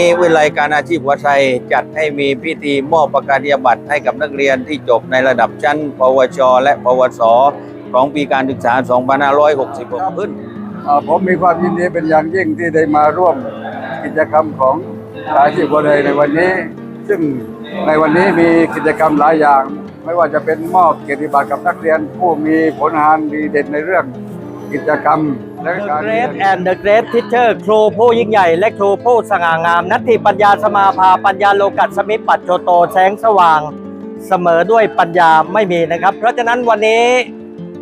วันนี้วิทยาลัยการอาชีพหัวไชจัดให้มีพิธีมอบประกาศนียบัตรให้กับนักเรียนที่จบในระดับชั้น ปวช และปวส ของปีการศึกษา 2566 ขึ้นอ่าผมมีความยินดีเป็นอย่างยิ่งที่ได้มาร่วมกิจกรรมของอาชีพบัวเลยในวันนี้ ซึ่งในวันนี้มีกิจกรรมหลายอย่าง ไม่ว่าจะเป็นมอบเกียรติบัตรกับนักเรียนผู้มีผลงานดีเด่นในเรื่อง กิจกรรม และ The การเรีย Great น and the Great Teacher ครูผู้ยิ่งใหญ่ และครูผู้สง่างาม นัตถิปัญญาสมาภาปัญญาโลกัสสมิปัจโชโตแสงสว่าง เสมอด้วยปัญญาไม่มีนะครับ เพราะฉะนั้นวันนี้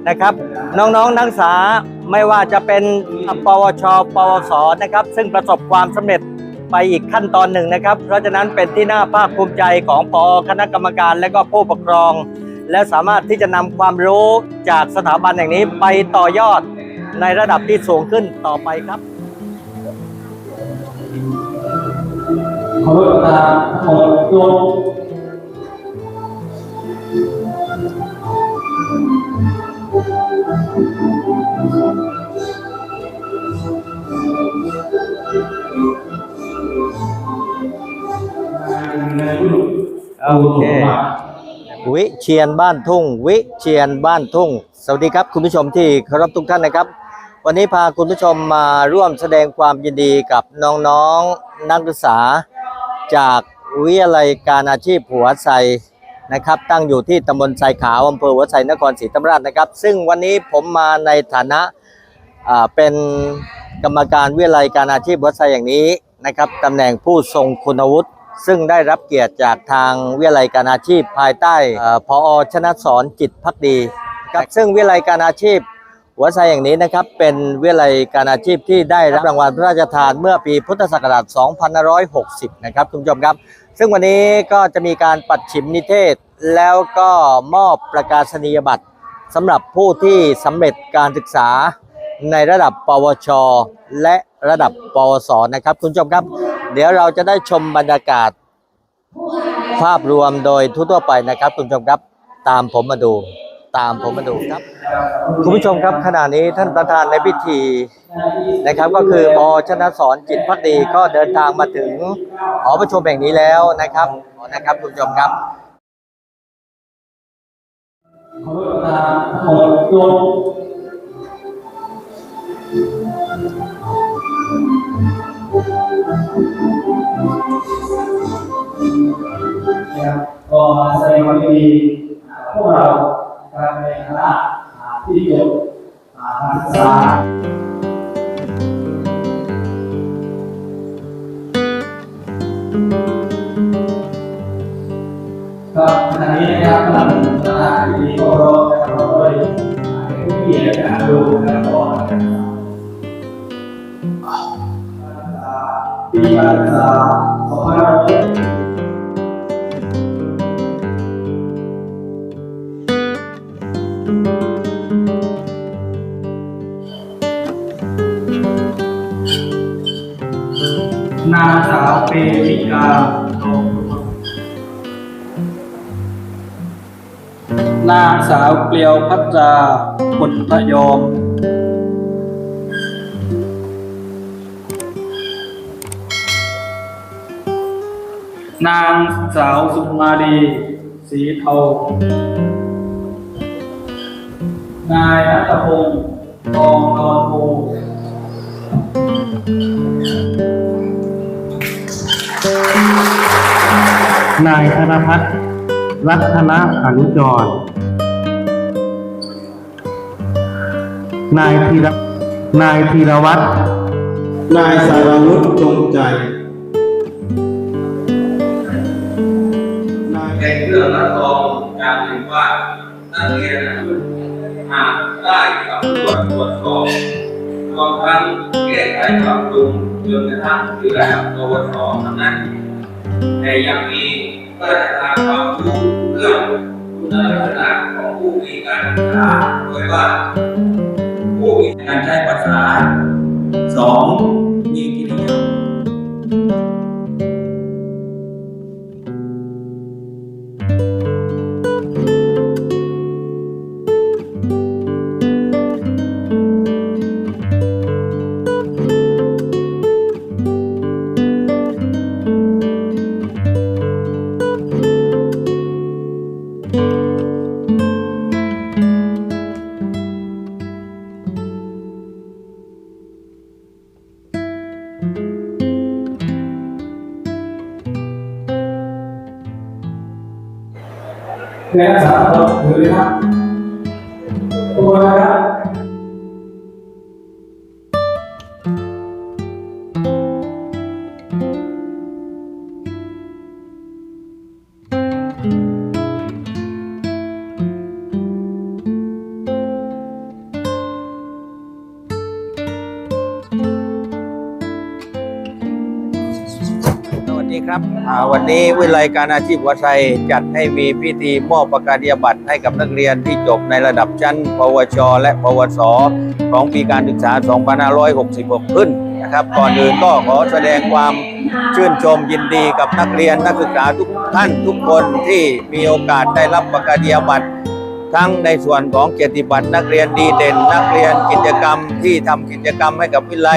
นะครับ น้องๆนนักศึกษาไม่ว่าจะเป็นปวช ปวสนะครับ ซึ่งประสบความสำเร็จไปอีกขั้นตอนหนึ่งนะครับ เพราะฉะนั้นเป็นที่น่าภาคภูมิใจของพอคณะกรรมการและก็ผู้ปกครอง และสามารถที่จะนำความรู้จากสถาบันแห่งนี้ไปต่อยอด ในระดับที่สูงขึ้นต่อไปครับขอระทานขอลงโอเควิเชียนบ้านทุ่ง วิเชียนบ้านทุ่ง สวัสดีครับ คุณผู้ชมที่เคารพทุกท่านนะครับ วันนี้พาคุณผู้ชมมาร่วมแสดงความยินดีกับน้องๆนักศึกษา จากวิทยาลัยการอาชีพหัวไซนะครับ ตั้งอยู่ที่ตำบลไซขาวอำเภอหัวไซนครศรีธรรมราชนะครับ ซึ่งวันนี้ผมมาในฐานะเป็นกรรมการวิทยาลัยการอาชีพหัวไซอย่างนี้นะครับตำแหน่งผู้ทรงคุณวุฒิซึ่งได้รับเกียรติจากทางวิทยาลัยการอาชีพภายใต้เอ่อพอชนะสอนจิตพักดีครับซึ่งวิทยาลัยการอาชีพ หัวไซอย่างนี้นะครับเป็นวิทยาลัยการอาชีพที่ได้รับรางวัลพระราชทานเมื่อปีพุทธศักราช 2560 นะครับคุณผู้ชมครับ ซึ่งวันนี้ก็จะมีการปัดฉิมนิเทศ แล้วก็มอบประกาศนียบัตรสำหรับผู้ที่สำเร็จการศึกษาในระดับปวช และระดับปวสนะครับ คุณผู้ชมครับ เดี๋ยวเราจะได้ชมบรรยากาศภาพรวมโดยทั่วไปนะครับ คุณผู้ชมครับตามผมมาดู ตามผมมาดูครับ คุณผู้ชมครับขณะนี้ท่านประธานในพิธีนะครับก็คือปอชนะสอนจิตพักดีก็เดินทางมาถึงหอประชุมแห่งนี้แล้วนะครับนะครับคุณผู้ชมครับขอประทานขอลงนะครับก็แสดงความยินดีกับพวกเรานะ คณะที่เกี่ยวทางศึกษาครับขณะนี้นะครับกำลังคณาที่เคารพนะครับโดยผู้เกียรติการดูนะครับปีการศึกษา2500าโลภนางสาวเกลียวพัตราผลพยอม นางสาวสุมาลีสีเทานายนัทพงศ์ทองนอนโพ นายธนพัฒน์รัตนอนุจร นายธีรนายธีรวัตรนายสารวุฒิจงใจ นายเป็นเครื่องรับรองอย่างหนึ่งว่านักเรียนหากได้สำรวจตรวจสอบรวมทั้งแก้ไขปรับปรุงจนกระทั่งถึงระดับปวสเท่านั้น แต่ยังมีพัฒนาความรู้เรื่องคุณลักษณะของผู้มีการศึกษาโดยว่า ผู้มีการใช้ภาษาสองมี และสารักษาเราถือเลยครับทุกคนนะครับ ครับวันนี้วิไลการอาชีพวัดไซจัดให้มีพิธีมอบประกาศนียบัตรให้กับนักเรียนที่จบในระดับชั้น ปวช และปวส ของปีการศึกษา 2566 ขึ้นนะครับ ก่อนอื่นก็ขอแสดงความชื่นชมยินดีกับนักเรียนนักศึกษาทุกท่านทุกคนที่มีโอกาสได้รับประกาศนียบัตรทั้งในส่วนของเกียรติบัตรนักเรียนดีเด่น นักเรียนกิจกรรมที่ทำกิจกรรมให้กับวิไล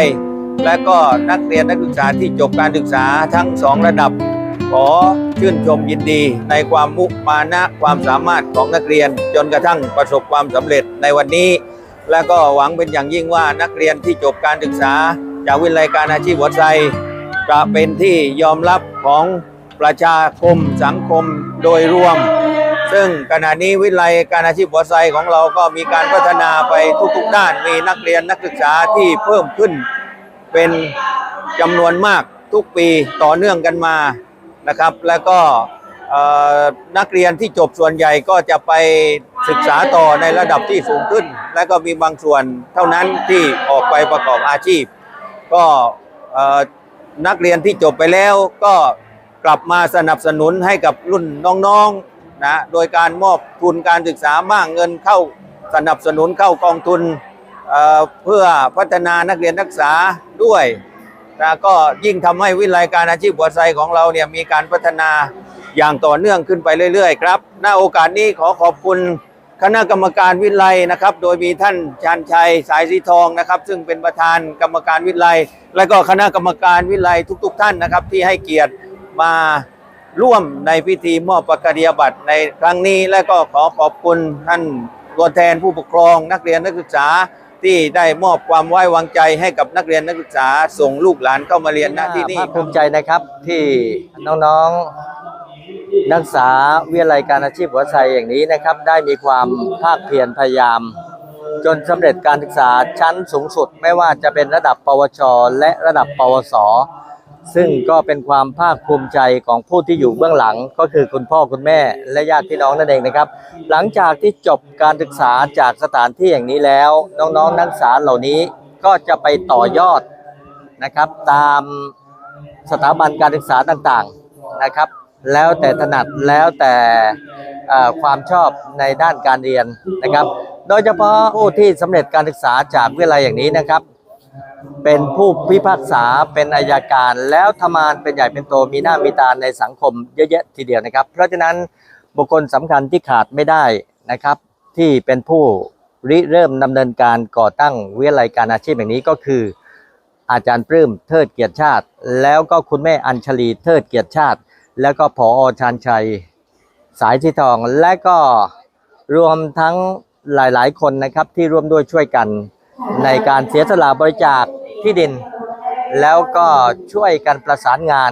และก็นักเรียนนักศึกษาที่จบการศึกษาทั้งสองระดับ ขอชื่นชมยินดีในความมุมานะความสามารถของนักเรียนจนกระทั่งประสบความสำเร็จในวันนี้ และก็หวังเป็นอย่างยิ่งว่านักเรียนที่จบการศึกษา จากวิทยาลัยการอาชีพหัวใจจะเป็นที่ยอมรับของประชาคมสังคมโดยรวม ซึ่งขณะนี้วิทยาลัยการอาชีพหัวไซของเราก็มีการพัฒนาไปทุกๆด้านมีนักเรียนนักศึกษาที่เพิ่มขึ้น เป็นจำนวนมากทุกปีต่อเนื่องกันมานะครับ แล้วก็นักเรียนที่จบส่วนใหญ่ก็จะไปศึกษาต่อในระดับที่สูงขึ้น และก็มีบางส่วนเท่านั้นที่ออกไปประกอบอาชีพ ก็นักเรียนที่จบไปแล้วก็กลับมาสนับสนุนให้กับรุ่นน้องๆนะโดยการมอบทุนการศึกษามากเงินเข้าสนับสนุนเข้ากองทุน เเพื่อพัฒนานักเรียนนักศึกษาด้วยนะก็ยิ่งทำให้วิทยาการอาชีพหัวไซของเราเนี่ยมีการพัฒนาอย่างต่อเนื่องขึ้นไปเรื่อยๆครับณโอกาสนี้ขอขอบคุณคณะกรรมการวิทยานะครับ โดยมีท่านชานชัยสายสีทองนะครับ ซึ่งเป็นประธานกรรมการวิทยาและก็คณะกรรมการวิทยาลัยทุก ๆ ท่านนะครับ ที่ให้เกียรติมาร่วมในพิธีมอบประกาศนียบัตรในครั้งนี้ และก็ขอขอบคุณท่านตัวแทนผู้ปกครองนักเรียนนักศึกษา ที่ได้มอบความไว้วางใจให้กับนักเรียนนักศึกษาส่งลูกหลานเข้ามาเรียนณที่นี่ภูมิใจนะครับที่น้องๆนักศึกษาวิทยาลัยการอาชีพหัวไชอย่างนี้นะครับ ได้มีความภาคเพียรพยายาม จนสำเร็จการศึกษาชั้นสูงสุด ไม่ว่าจะเป็นระดับปวช และระดับปวส ซึ่งก็เป็นความภาคภูมิใจของผู้ที่อยู่เบื้องหลังก็คือคุณพ่อคุณแม่และญาติพี่น้องนั่นเองนะครับ หลังจากที่จบการศึกษาจากสถานที่อย่างนี้แล้ว น้องๆนักศึกษาเหล่านี้ก็จะไปต่อยอดนะครับ ตามสถาบันการศึกษาต่างๆนะครับ แล้วแต่ถนัดแล้วแต่ความชอบในด้านการเรียนนะครับ โดยเฉพาะผู้ที่สำเร็จการศึกษาจากวิทยาลัยอย่างนี้นะครับ เป็นผู้พิพากษาเป็นอายการแล้วทำงานเป็นใหญ่เป็นโตมีหน้ามีตาในสังคมเยอะแยะทีเดียวนะครับ เพราะฉะนั้นบุคคลสำคัญที่ขาดไม่ได้นะครับ ที่เป็นผู้ริเริ่มดำเนินการก่อตั้งวิทยาลัยการอาชีพอย่งนี้ก็คือ อาจารย์ปลื้มเทิดเกียรติชาติ แล้วก็คุณแม่อัญชลีเทิดเกียรติชาติ แล้วก็ผอชานชัย สายที่ทองและก็รวมทั้งหลายๆ คนนะครับที่ร่วมด้วยช่วยกัน ในการเสียสละบริจาคที่ดิน แล้วก็ช่วยกันประสานงาน